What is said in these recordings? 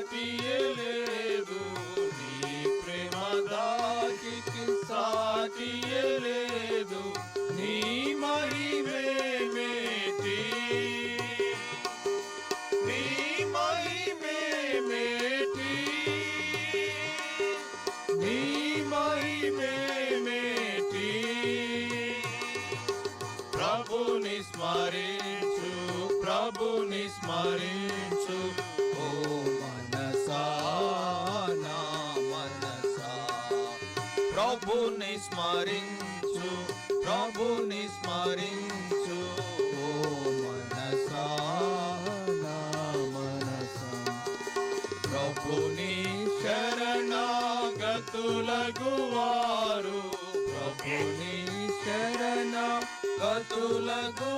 తీయలేదు నీ ప్రేమ దాకి సాటియలేదు నీ మహిమే మేటి. నీ మహిమే మేటి. నీ మహిమే మేటి. ప్రభుని స్మరించు ప్రభుని స్మరించు. స్మరించు ప్రభుని స్మరించు. ఓ మనసా నా మనసా. ప్రభుని శరణాగతులగు వారు ప్రభుని శరణ గతులగు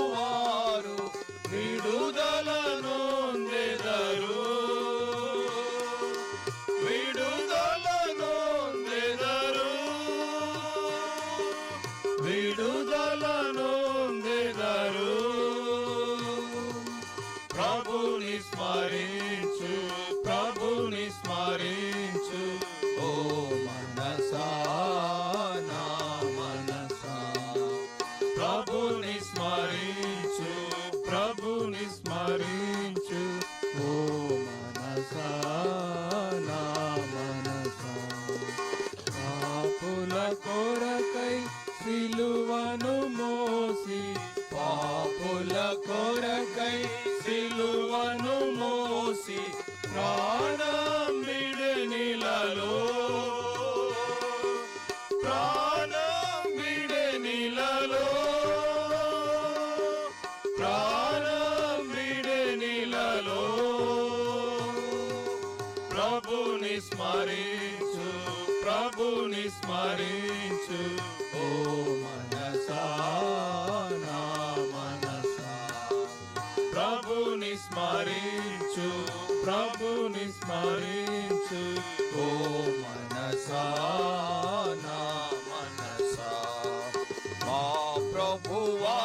ప్రభుని స్మరించు ప్రభుని స్మరించు. ఓ మనసా నా మనసా. ప్రభుని స్మరించు ప్రభుని స్మరించు. కొరకై సిలువను మోసి ప్రాణం విడనిలలో ప్రాణం విడనిలలో ప్రాణం విడనిలలో ప్రభుని స్మరించు ప్రభుని స్మరించు. ఓ స్మరించు ఓ మనసా నా మనసా. మా ప్రభువా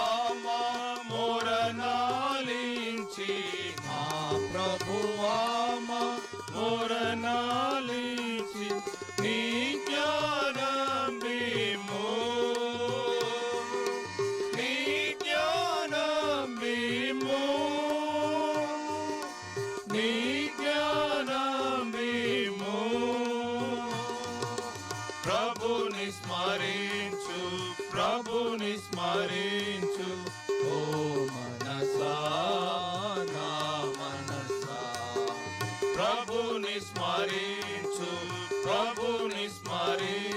మా మొరనాలించి మా ప్రభువా మా మొరనాలించి నీకి ప్రభుని స్మరించు. ఓ మనసా నా మనసా. ప్రభుని స్మరించు ప్రభుని స్మరించు